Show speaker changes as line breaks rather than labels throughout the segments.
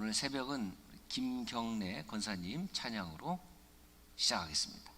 오늘 새벽은 김경래 권사님 찬양으로 시작하겠습니다.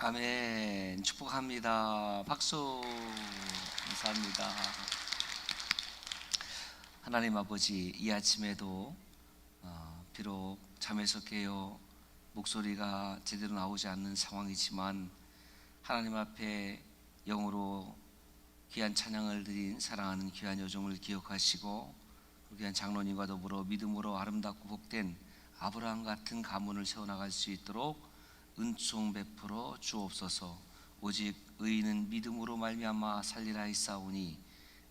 아멘. 축복합니다. 박수. 감사합니다. 하나님 아버지, 이 아침에도 잠에서 깨어 목소리가 제대로 나오지 않는 상황이지만 하나님 앞에 영으로 귀한 찬양을 드린 사랑하는 귀한 여종을 기억하시고 그 귀한 장로님과 더불어 믿음으로 아름답고 복된 아브라함 같은 가문을 세워나갈 수 있도록 은총 베풀어 주옵소서. 오직 의인은 믿음으로 말미암아 살리라 했사오니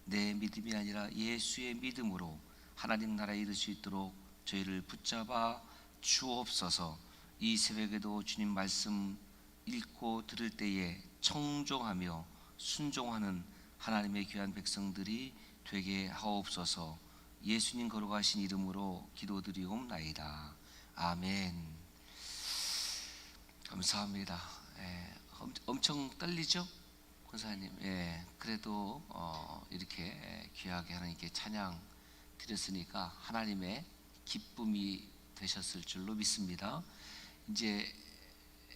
내 믿음이 아니라 예수의 믿음으로 하나님 나라에 이를 수 있도록 저희를 붙잡아 주옵소서. 이 새벽에도 주님 말씀 읽고 들을 때에 청종하며 순종하는 하나님의 귀한 백성들이 되게 하옵소서. 예수님 걸어가신 이름으로 기도드리옵나이다. 아멘. 감사합니다. 예, 엄- 엄청 떨리죠?
권사님, 예, 그래도 어, 이렇게 귀하게 하나님께 찬양 드렸으니까 하나님의 기쁨이 되셨을 줄로 믿습니다. 이제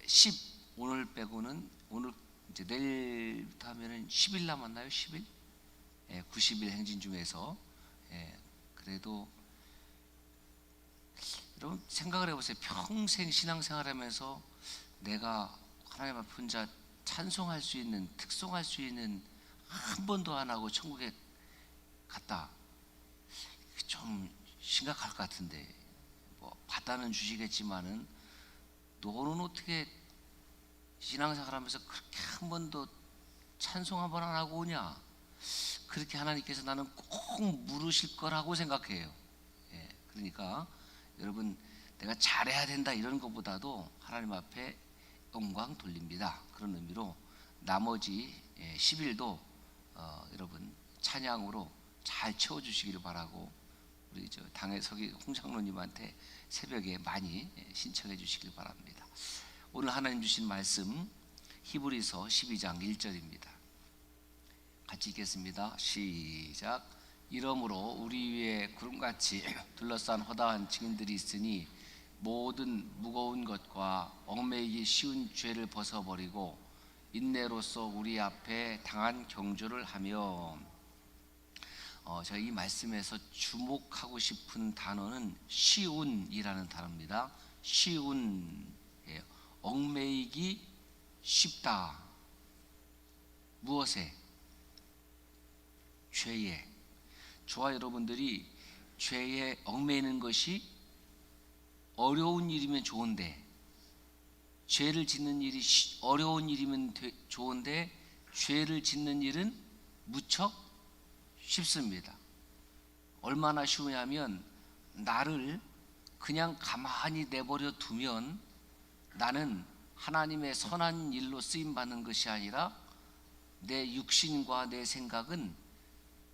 10 오늘 빼고는 오늘 이제 내일부터 하면은 10일 남았나요? 10일? 예, 90일 행진 중에서 예, 그래도 여러분 생각을 해보세요. 평생 신앙생활하면서 내가 하나님 앞에 혼자 찬송할 수 있는 특송할 수 있는 한 번도 안 하고 천국에 갔다. 좀 심각할 것 같은데 뭐 받아는 주시겠지만은 너는 어떻게 신앙생활 하면서 그렇게 한 번도 찬송 한 번 안 하고 오냐? 그렇게 하나님께서 나는 꼭 물으실 거라고 생각해요. 예, 그러니까 여러분 내가 잘해야 된다 이런 것보다도 하나님 앞에 영광 돌립니다. 그런 의미로 나머지 예, 10일도 어, 여러분 찬양으로 잘 채워주시기를 바라고 우리 저 당의 서기 홍장로님한테 새벽에 많이 예, 신청해 주시길 바랍니다. 오늘 하나님 주신 말씀 히브리서 12장 1절입니다. 같이 읽겠습니다. 시작. 이러므로 우리 위에 구름같이 둘러싼 허다한 증인들이 있으니 모든 무거운 것과 얽매이기 쉬운 죄를 벗어버리고 인내로서 우리 앞에 당한 경주를 하며 어, 제가 이 말씀에서 주목하고 싶은 단어는 쉬운이라는 단어입니다. 쉬운 예, 얽매이기 쉽다. 무엇에? 죄에. 저와 여러분들이 죄에 얽매이는 것이 어려운 일이면 좋은데 죄를 짓는 일이 쉬- 어려운 일이면 되- 좋은데 죄를 짓는 일은 무척 쉽습니다. 얼마나 쉬우냐면 나를 그냥 가만히 내버려 두면 나는 하나님의 선한 일로 쓰임 받는 것이 아니라 내 육신과 내 생각은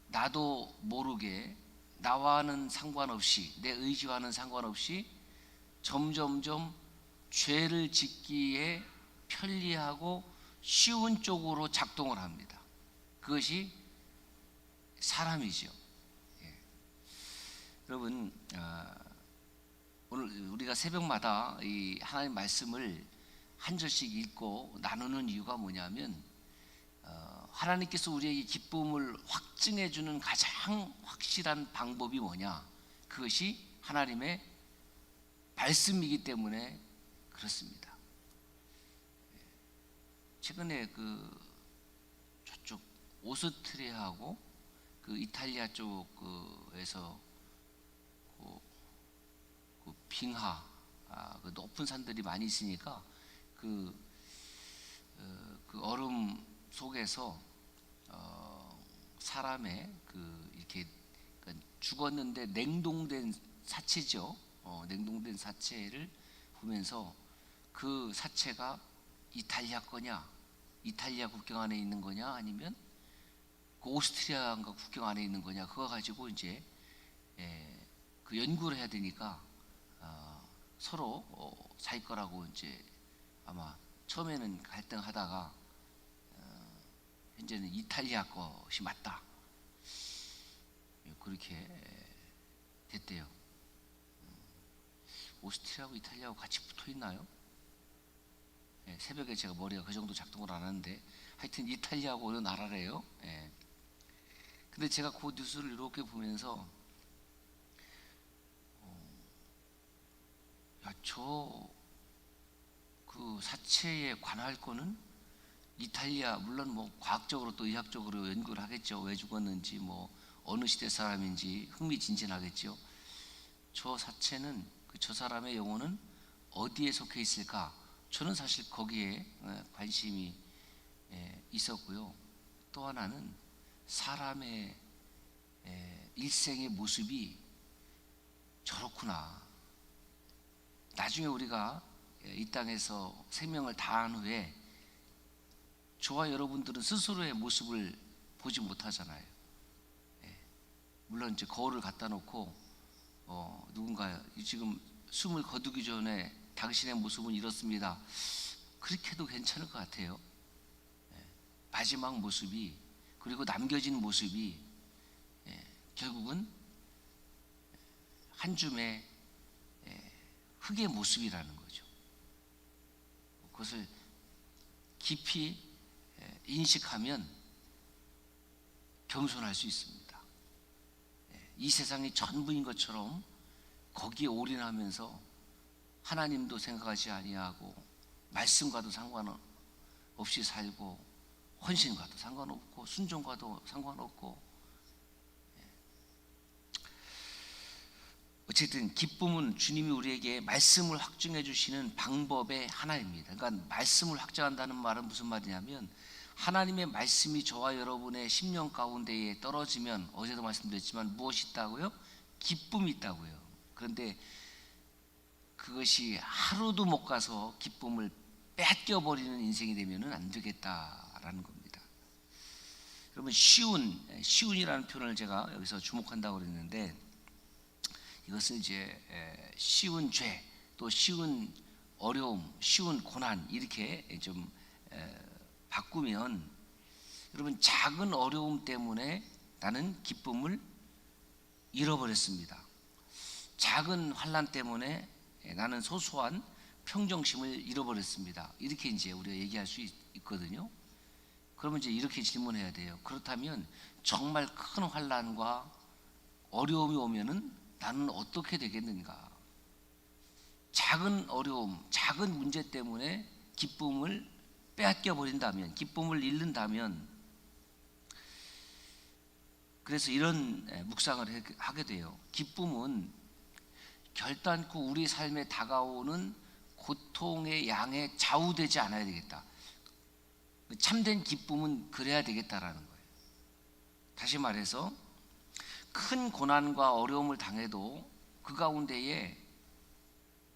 나도 모르게 나와는 상관없이 내 의지와는 상관없이 점점점 죄를 짓기에 편리하고 쉬운 쪽으로 작동을 합니다. 그것이 사람이죠. 예. 여러분 아, 오늘 우리가 새벽마다 이 하나님 말씀을 한 절씩 읽고 나누는 이유가 뭐냐면 어, 하나님께서 우리에게 기쁨을 확증해 주는 가장 확실한 방법이 뭐냐? 그것이 하나님의 말씀이기 때문에 그렇습니다. 예. 최근에 그 저쪽 오스트리아하고 그 이탈리아 쪽에서 그, 그 빙하 아, 그 높은 산들이 많이 있으니까 그, 어, 그 얼음 속에서 어, 사람의 그 이렇게 그러니까 죽었는데 냉동된 사체죠. 어, 냉동된 사체를 보면서 그 사체가 이탈리아 거냐, 이탈리아 국경 안에 있는 거냐, 아니면 그 오스트리아가 국경 안에 있는 거냐, 그거 가지고 이제 예, 그 연구를 해야 되니까 어, 서로 어, 자기 거라고 이제 아마 처음에는 갈등하다가 어, 현재는 이탈리아 것이 맞다. 예, 그렇게 됐대요. 음, 오스트리아하고 이탈리아하고 같이 붙어 있나요? 예, 새벽에 제가 머리가 그 정도 작동을 안 하는데 하여튼 이탈리아하고 어느 나라래요. 예. 근데 제가 그 뉴스를 이렇게 보면서 어, 야저 그 사체에 관할 거는 이탈리아 물론 뭐 과학적으로 또 의학적으로 연구를 하겠죠. 왜 죽었는지 뭐 어느 시대 사람인지 흥미진진하겠죠. 저 사체는 그 저 사람의 영혼은 어디에 속해 있을까? 저는 사실 거기에 예, 관심이 예, 있었고요. 또 하나는 사람의 예, 일생의 모습이 저렇구나 나중에 우리가 예, 이 땅에서 생명을 다한 후에 저와 여러분들은 스스로의 모습을 보지 못하잖아요. 예. 물론 이제 거울을 갖다 놓고 어, 누군가 지금 숨을 거두기 전에 당신의 모습은 이렇습니다. 그렇게 해도 괜찮을 것 같아요. 예. 마지막 모습이 그리고 남겨진 모습이 예, 결국은 한 줌의 예, 흙의 모습이라는 거죠. 그것을 깊이 예, 인식하면 겸손할 수 있습니다. 예, 이 세상이 전부인 것처럼 거기에 올인하면서 하나님도 생각하지 아니하고 말씀과도 상관없이 살고 헌신과도 상관없고 순종과도 상관없고 예. 어쨌든 기쁨은 주님이 우리에게 말씀을 확증해 주시는 방법의 하나입니다. 그러니까 말씀을 확증한다는 말은 무슨 말이냐면 하나님의 말씀이 저와 여러분의 심령 가운데에 떨어지면 어제도 말씀드렸지만 무엇이 있다고요? 기쁨이 있다고요. 그런데 그것이 하루도 못 가서 기쁨을 뺏겨 버리는 인생이 되면은 안 되겠다 라는 겁니다. 여러분 쉬운 쉬운이라는 표현을 제가 여기서 주목한다고 그랬는데 이것은 이제 에, 쉬운 죄, 또 쉬운 어려움, 쉬운 고난 이렇게 좀 에, 바꾸면 여러분 작은 어려움 때문에 나는 기쁨을 잃어버렸습니다. 작은 환란 때문에 나는 소소한 평정심을 잃어버렸습니다. 이렇게 이제 우리가 얘기할 수 있- 있거든요. 그러면 이제 이렇게 질문해야 돼요. 그렇다면 정말 큰 환란과 어려움이 오면은 나는 어떻게 되겠는가? 작은 어려움, 작은 문제 때문에 기쁨을 빼앗겨 버린다면, 기쁨을 잃는다면, 그래서 이런 에, 묵상을 해- 하게 돼요. 기쁨은 결단코 우리 삶에 다가오는 고통의 양에 좌우되지 않아야 되겠다. 참된 기쁨은 그래야 되겠다라는 거예요. 다시 말해서 큰 고난과 어려움을 당해도 그 가운데에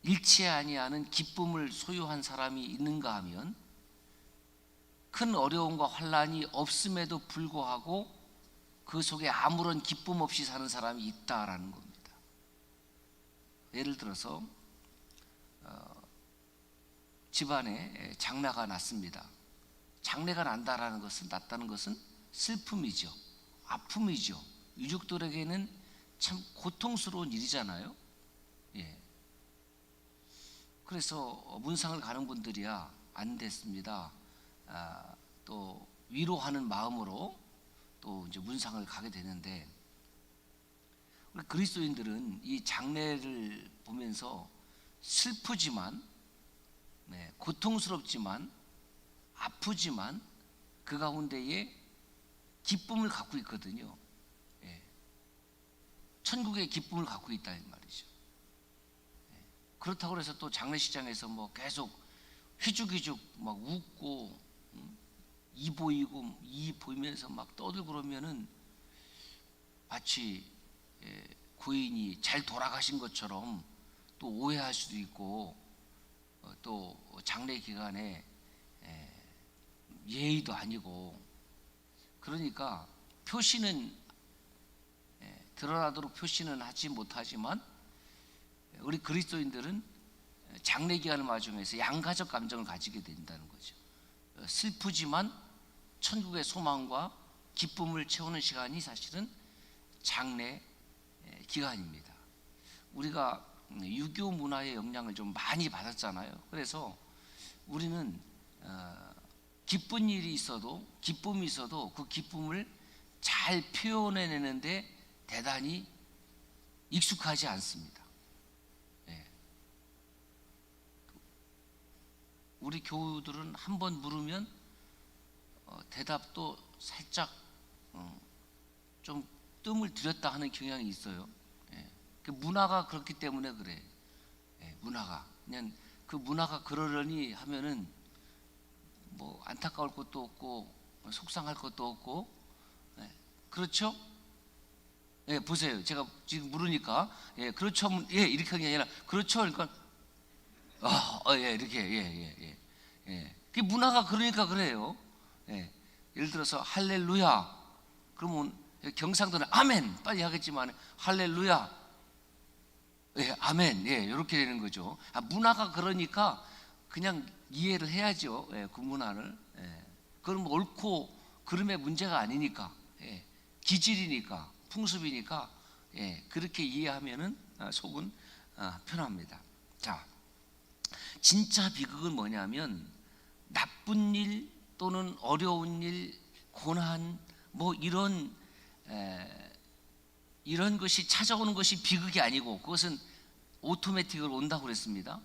일치 아니하는 기쁨을 소유한 사람이 있는가 하면 큰 어려움과 환란이 없음에도 불구하고 그 속에 아무런 기쁨 없이 사는 사람이 있다라는 겁니다. 예를 들어서 어, 집안에 장례가 났습니다. 장례가 난다라는 것은 났다는 것은 슬픔이죠, 아픔이죠. 유족들에게는 참 고통스러운 일이잖아요. 예. 그래서 문상을 가는 분들이야 안 됐습니다. 아, 또 위로하는 마음으로 또 이제 문상을 가게 되는데 우리 그리스도인들은 이 장례를 보면서 슬프지만 네, 고통스럽지만 아프지만 그 가운데에 기쁨을 갖고 있거든요. 예. 천국의 기쁨을 갖고 있다는 말이죠. 예. 그렇다고 해서 또 장례식장에서 뭐 계속 휘죽휘죽 막 웃고 음, 이 보이고 이 보이면서 막 떠들고 그러면은 마치 예, 고인이 잘 돌아가신 것처럼 또 오해할 수도 있고 어, 또 장례 기간에 예, 예의도 아니고 그러니까 표시는 예, 드러나도록 표시는 하지 못하지만 우리 그리스도인들은 장례 기간을 맞으면서 양가적 감정을 가지게 된다는 거죠. 어, 슬프지만 천국의 소망과 기쁨을 채우는 시간이 사실은 장례 예, 기간입니다. 우리가 유교 문화의 영향을 좀 많이 받았잖아요. 그래서 우리는 어, 기쁜 일이 있어도 기쁨이 있어도 그 기쁨을 잘 표현해내는데 대단히 익숙하지 않습니다. 예. 우리 교우들은 한 번 물으면 어, 대답도 살짝 어, 좀 뜸을 들였다 하는 경향이 있어요. 예. 그 문화가 그렇기 때문에 그래. 예, 문화가 그냥 그 문화가 그러려니 하면은 뭐 안타까울 것도 없고 속상할 것도 없고 예, 그렇죠? 예, 보세요. 제가 지금 물으니까 예, 그렇죠. 예, 이렇게 하는 게 아니라 그렇죠. 그러니까 아, 어, 예, 이렇게 예, 예, 예. 예. 그 문화가 그러니까 그래요. 예. 예를 들어서 할렐루야. 그러면 경상도는 아멘 빨리 하겠지만 할렐루야. 예, 아멘. 예, 이렇게 되는 거죠. 아, 문화가 그러니까 그냥 이해를 해야죠. 예, 그 문화를. 예. 그건 뭐 옳고 그름의 문제가 아니니까 예, 기질이니까 풍습이니까 예, 그렇게 이해하면은 아, 속은 아, 편합니다. 자, 진짜 비극은 뭐냐면 나쁜 일 또는 어려운 일, 고난 뭐 이런 에, 이런 것이 찾아오는 것이 비극이 아니고 그것은 오토매틱으로 온다고 그랬습니다.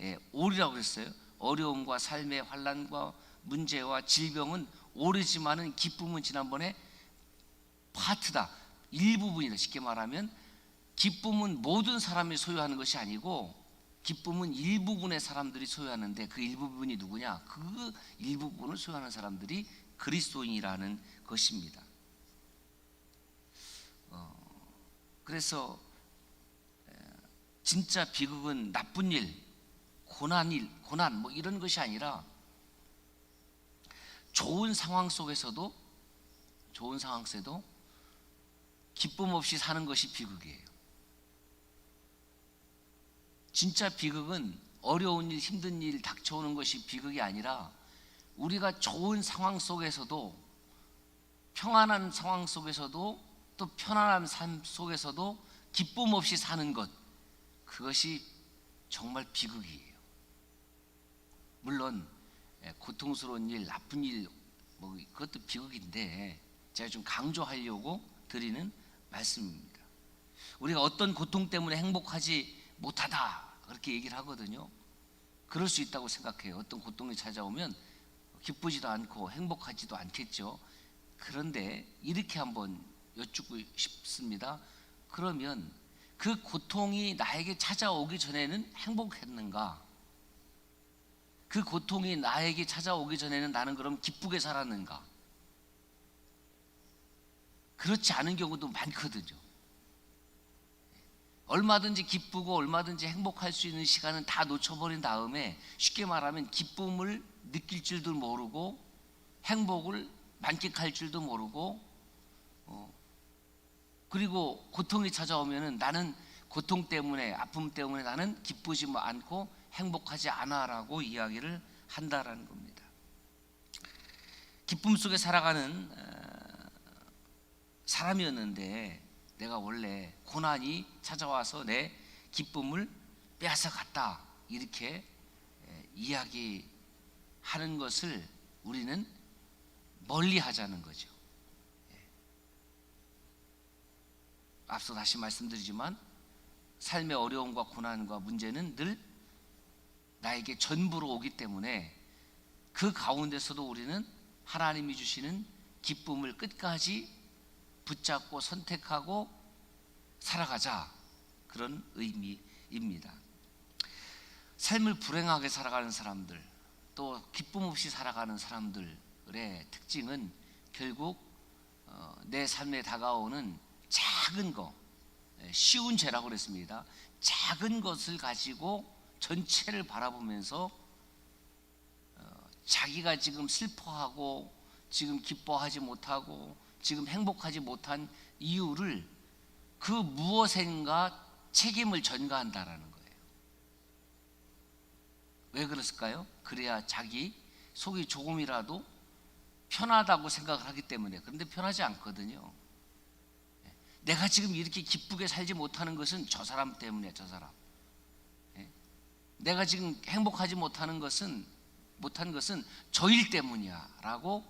예, 올이라고 그랬어요. 어려움과 삶의 환란과 문제와 질병은 오르지만은 기쁨은 지난번에 파트다. 일부분이다. 쉽게 말하면 기쁨은 모든 사람이 소유하는 것이 아니고 기쁨은 일부분의 사람들이 소유하는데 그 일부분이 누구냐? 그 일부분을 소유하는 사람들이 그리스도인이라는 것입니다. 어, 그래서 에, 진짜 비극은 나쁜 일, 고난 일, 고난 뭐 이런 것이 아니라 좋은 상황 속에서도 좋은 상황 속에도 기쁨 없이 사는 것이 비극이에요. 진짜 비극은 어려운 일, 힘든 일 닥쳐오는 것이 비극이 아니라 우리가 좋은 상황 속에서도 평안한 상황 속에서도 또 편안한 삶 속에서도 기쁨 없이 사는 것 그것이 정말 비극이에요. 물론 예, 고통스러운 일, 나쁜 일, 뭐 그것도 비극인데 제가 좀 강조하려고 드리는 말씀입니다. 우리가 어떤 고통 때문에 행복하지 못하다 그렇게 얘기를 하거든요. 그럴 수 있다고 생각해요. 어떤 고통이 찾아오면 기쁘지도 않고 행복하지도 않겠죠. 그런데 이렇게 한번 여쭙고 싶습니다. 그러면 그 고통이 나에게 찾아오기 전에는 행복했는가? 그 고통이 나에게 찾아오기 전에는 나는 그럼 기쁘게 살았는가? 그렇지 않은 경우도 많거든요. 얼마든지 기쁘고 얼마든지 행복할 수 있는 시간은 다 놓쳐버린 다음에 쉽게 말하면 기쁨을 느낄 줄도 모르고 행복을 만끽할 줄도 모르고 어, 그리고 고통이 찾아오면은 나는 고통 때문에 아픔 때문에 나는 기쁘지 않고 행복하지 않아라고 이야기를 한다라는 겁니다. 기쁨 속에 살아가는 어, 사람이었는데 내가 원래 고난이 찾아와서 내 기쁨을 빼앗아 갔다 이렇게 에, 이야기하는 것을 우리는 멀리 하자는 거죠. 예. 앞서 다시 말씀드리지만 삶의 어려움과 고난과 문제는 늘 나에게 전부로 오기 때문에 그 가운데서도 우리는 하나님이 주시는 기쁨을 끝까지 붙잡고 선택하고 살아가자 그런 의미입니다. 삶을 불행하게 살아가는 사람들 또 기쁨 없이 살아가는 사람들의 특징은 결국 어, 내 삶에 다가오는 작은 거 예, 쉬운 죄라고 그랬습니다. 작은 것을 가지고 전체를 바라보면서 어, 자기가 지금 슬퍼하고 지금 기뻐하지 못하고 지금 행복하지 못한 이유를 그 무엇인가 책임을 전가한다라는 거예요. 왜 그랬을까요? 그래야 자기 속이 조금이라도 편하다고 생각을 하기 때문에 그런데 편하지 않거든요. 예. 내가 지금 이렇게 기쁘게 살지 못하는 것은 저 사람 때문에 저 사람. 예. 내가 지금 행복하지 못하는 것은 못한 것은 저일 때문이야라고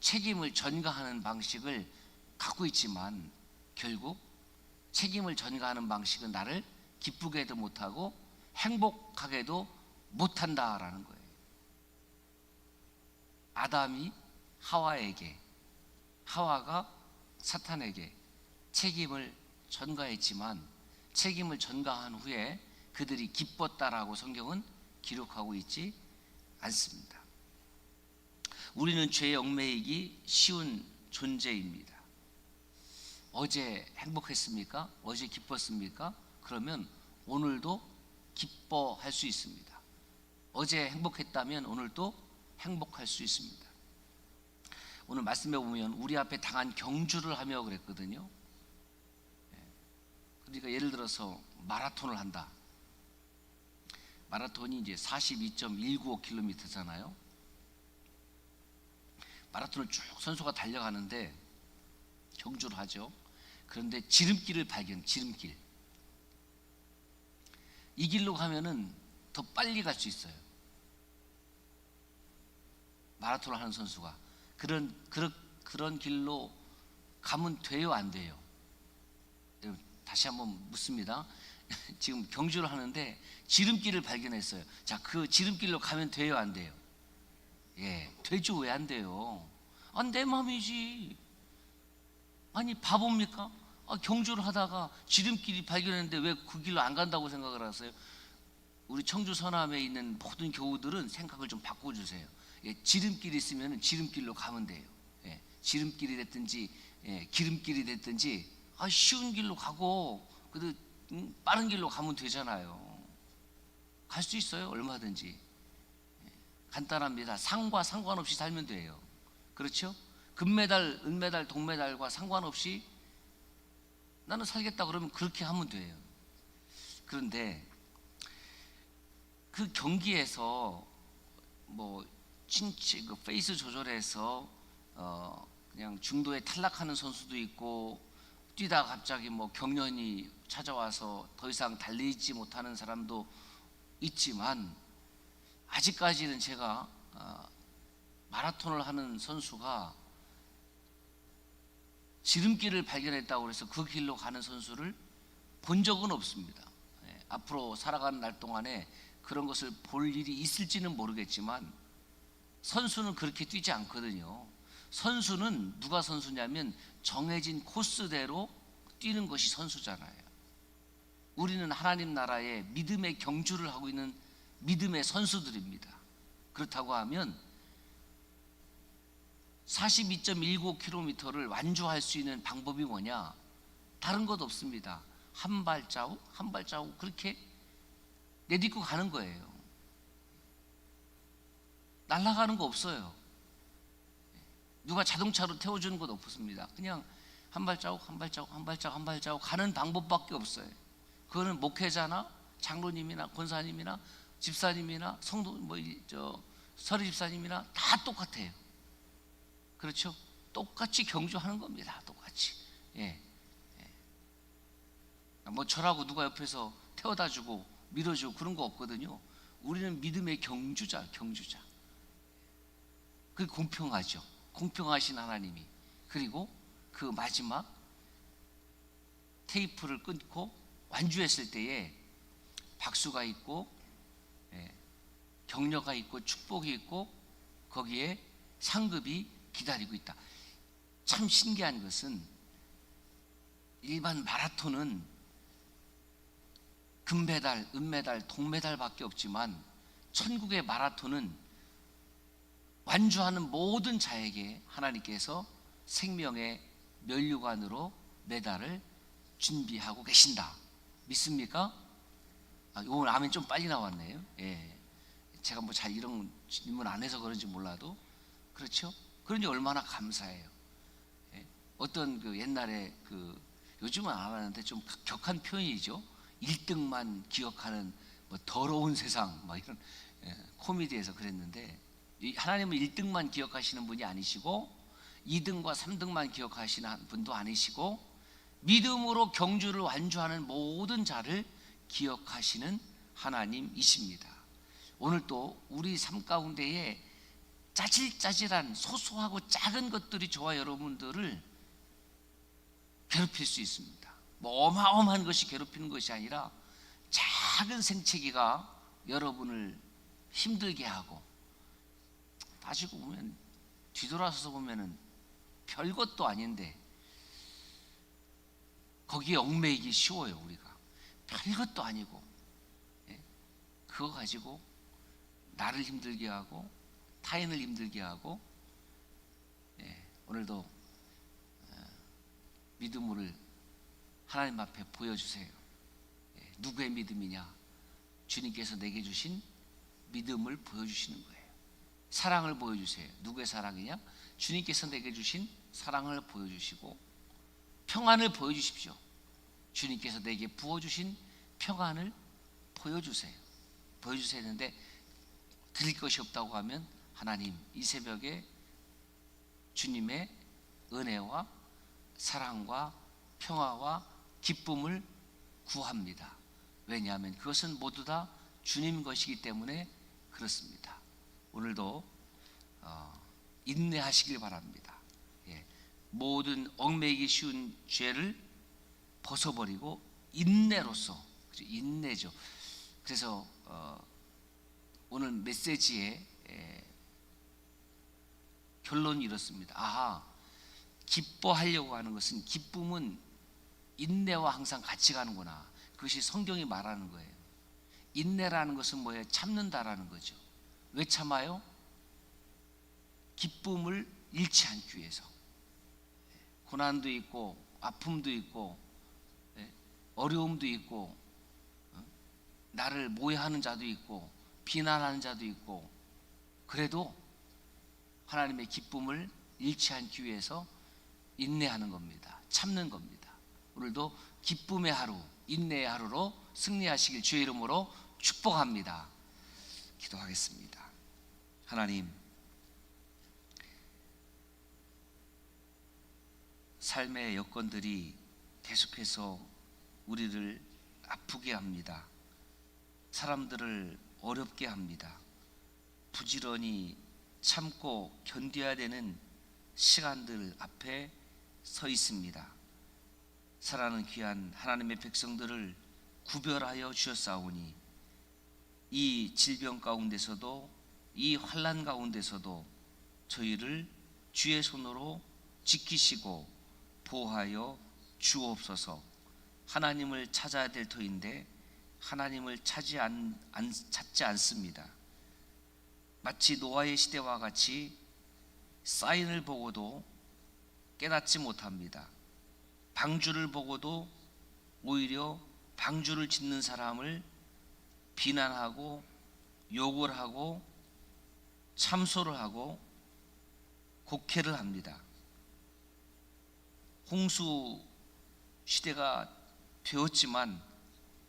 책임을 전가하는 방식을 갖고 있지만 결국 책임을 전가하는 방식은 나를 기쁘게도 못하고 행복하게도 못한다라는 거예요. 아담이 하와에게 하와가 사탄에게 책임을 전가했지만 책임을 전가한 후에 그들이 기뻤다라고 성경은 기록하고 있지 않습니다. 우리는 죄의 얽매이기 쉬운 존재입니다. 어제 행복했습니까? 어제 기뻤습니까? 그러면 오늘도 기뻐할 수 있습니다. 어제 행복했다면 오늘도 행복할 수 있습니다. 오늘 말씀에 보면 우리 앞에 당한 경주를 하며 그랬거든요. 예. 그러니까 예를 들어서 마라톤을 한다. 마라톤이 이제 42.195km잖아요. 마라톤을 쭉 선수가 달려가는데 경주를 하죠. 그런데 지름길을 발견, 지름길. 이 길로 가면은 더 빨리 갈 수 있어요. 마라톤을 하는 선수가 그런 그런 그런 길로 가면 돼요, 안 돼요? 다시 한번 묻습니다. 지금 경주를 하는데 지름길을 발견했어요. 자, 그 지름길로 가면 돼요, 안 돼요? 예, 되죠, 왜 안 돼요? 아, 내 마음이지. 아니, 바보입니까? 아, 경주를 하다가 지름길이 발견했는데 왜 그 길로 안 간다고 생각을 하세요? 우리 청주 서남에 있는 모든 교우들은 생각을 좀 바꿔주세요. 예, 지름길이 있으면 지름길로 가면 돼요. 예, 지름길이 됐든지 예, 기름길이 됐든지 아, 쉬운 길로 가고 그래도 음, 빠른 길로 가면 되잖아요. 갈 수 있어요, 얼마든지. 예, 간단합니다. 상과 상관없이 살면 돼요. 그렇죠? 금메달, 은메달, 동메달과 상관없이 나는 살겠다 그러면 그렇게 하면 돼요. 그런데 그 경기에서 뭐 진치 그 페이스 조절해서 어 그냥 중도에 탈락하는 선수도 있고 뛰다가 갑자기 뭐 경련이 찾아와서 더 이상 달리지 못하는 사람도 있지만 아직까지는 제가 어, 마라톤을 하는 선수가 지름길을 발견했다고 해서 그 길로 가는 선수를 본 적은 없습니다. 예, 앞으로 살아가는 날 동안에 그런 것을 볼 일이 있을지는 모르겠지만 선수는 그렇게 뛰지 않거든요. 선수는 누가 선수냐면 정해진 코스대로 뛰는 것이 선수잖아요. 우리는 하나님 나라의 믿음의 경주를 하고 있는 믿음의 선수들입니다. 그렇다고 하면 42.19km를 완주할 수 있는 방법이 뭐냐? 다른 것 없습니다. 한 발자국, 한 발자국 그렇게 내딛고 가는 거예요. 날아가는 거 없어요. 누가 자동차로 태워주는 것 없습니다. 그냥 한 발자국, 한 발자국, 한 발자국, 한 발자국 가는 방법밖에 없어요. 그거는 목회자나 장로님이나 권사님이나 집사님이나 성도 뭐저 서리 집사님이나 다 똑같아요. 그렇죠? 똑같이 경주하는 겁니다. 똑같이. 예. 예. 뭐 저라고 누가 옆에서 태워다 주고 밀어주고 그런 거 없거든요. 우리는 믿음의 경주자, 경주자. 그게 공평하죠. 공평하신 하나님이. 그리고 그 마지막 테이프를 끊고 완주했을 때에 박수가 있고 예, 격려가 있고 축복이 있고 거기에 상급이 기다리고 있다. 참 신기한 것은 일반 마라톤은 금메달, 은메달, 동메달밖에 없지만 천국의 마라톤은 완주하는 모든 자에게 하나님께서 생명의 면류관으로 메달을 준비하고 계신다. 믿습니까? 아, 오늘 아멘 좀 빨리 나왔네요. 예. 제가 뭐 잘 이런 질문 안 해서 그런지 몰라도 그렇죠? 그러니 얼마나 감사해요. 예. 어떤 그 옛날에 그 요즘은 안 하는데 좀 격한 표현이죠. 1등만 기억하는 뭐 더러운 세상 뭐 이런 예, 코미디에서 그랬는데 이 하나님은 1등만 기억하시는 분이 아니시고 2등과 3등만 기억하시는 분도 아니시고 믿음으로 경주를 완주하는 모든 자를 기억하시는 하나님이십니다. 오늘 또 우리 삶 가운데에 짜질짜질한 소소하고 작은 것들이 저와 여러분들을 괴롭힐 수 있습니다. 뭐 어마어마한 것이 괴롭히는 것이 아니라 작은 생채기가 여러분을 힘들게 하고 따지고 보면 뒤돌아서서 보면은 별것도 아닌데 거기에 얽매이기 쉬워요 우리가 별것도 아니고 예? 그거 가지고 나를 힘들게 하고 타인을 힘들게 하고 예, 오늘도 어, 믿음을 하나님 앞에 보여주세요. 예, 누구의 믿음이냐? 주님께서 내게 주신 믿음을 보여주시는 거예요. 사랑을 보여주세요. 누구의 사랑이냐? 주님께서 내게 주신 사랑을 보여주시고 평안을 보여주십시오. 주님께서 내게 부어주신 평안을 보여주세요. 보여주세요 했는데 드릴 것이 없다고 하면 하나님 이 새벽에 주님의 은혜와 사랑과 평화와 기쁨을 구합니다. 왜냐하면 그것은 모두 다 주님 것이기 때문에 그렇습니다. 오늘도 어, 인내하시길 바랍니다. 예, 모든 얽매이기 쉬운 죄를 벗어버리고 인내로서? 인내죠. 그래서 어, 오늘 메시지의 에, 결론이 이렇습니다. 아하, 기뻐하려고 하는 것은 기쁨은 인내와 항상 같이 가는구나. 그것이 성경이 말하는 거예요. 인내라는 것은 뭐예요? 참는다라는 거죠. 왜 참아요? 기쁨을 잃지 않기 위해서. 고난도 있고 아픔도 있고 예, 어려움도 있고 어? 나를 모해하는 자도 있고 비난하는 자도 있고 그래도 하나님의 기쁨을 잃지 않기 위해서 인내하는 겁니다. 참는 겁니다. 오늘도 기쁨의 하루, 인내의 하루로 승리하시길 주의 이름으로 축복합니다. 기도하겠습니다. 하나님, 삶의 여건들이 계속해서 우리를 아프게 합니다. 사람들을 어렵게 합니다. 부지런히 참고 견뎌야 되는 시간들 앞에 서 있습니다. 사랑하는 귀한 하나님의 백성들을 구별하여 주셨사오니 이 질병 가운데서도 이 환란 가운데서도 저희를 주의 손으로 지키시고 보호하여 주옵소서. 하나님을 찾아야 될 터인데 하나님을 찾지, 않, 안, 찾지 않습니다. 마치 노아의 시대와 같이 사인을 보고도 깨닫지 못합니다. 방주를 보고도 오히려 방주를 짓는 사람을 비난하고 욕을 하고 참소를 하고 곡해를 합니다. 홍수 시대가 되었지만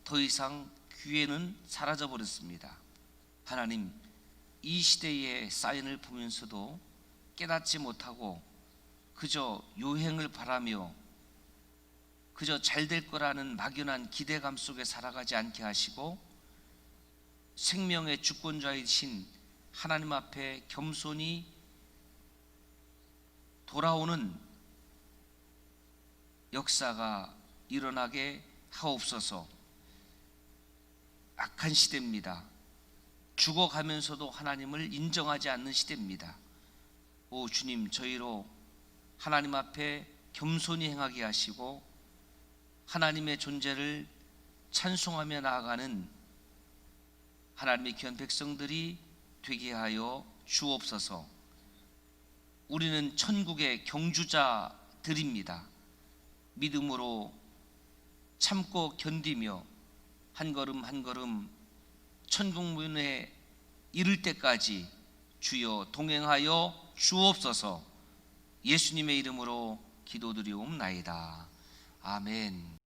더 이상 기회는 사라져 버렸습니다. 하나님, 이 시대의 사인을 보면서도 깨닫지 못하고 그저 요행을 바라며 그저 잘 될 거라는 막연한 기대감 속에 살아가지 않게 하시고 생명의 주권자이신 하나님 앞에 겸손히 돌아오는 역사가 일어나게 하옵소서. 악한 시대입니다. 죽어가면서도 하나님을 인정하지 않는 시대입니다. 오 주님 저희로 하나님 앞에 겸손히 행하게 하시고 하나님의 존재를 찬송하며 나아가는 하나님의 귀한 백성들이 되게 하여 주옵소서. 우리는 천국의 경주자들입니다. 믿음으로 참고 견디며 한 걸음 한 걸음 천국 문에 이를 때까지 주여 동행하여 주옵소서. 예수님의 이름으로 기도드리옵나이다. 아멘.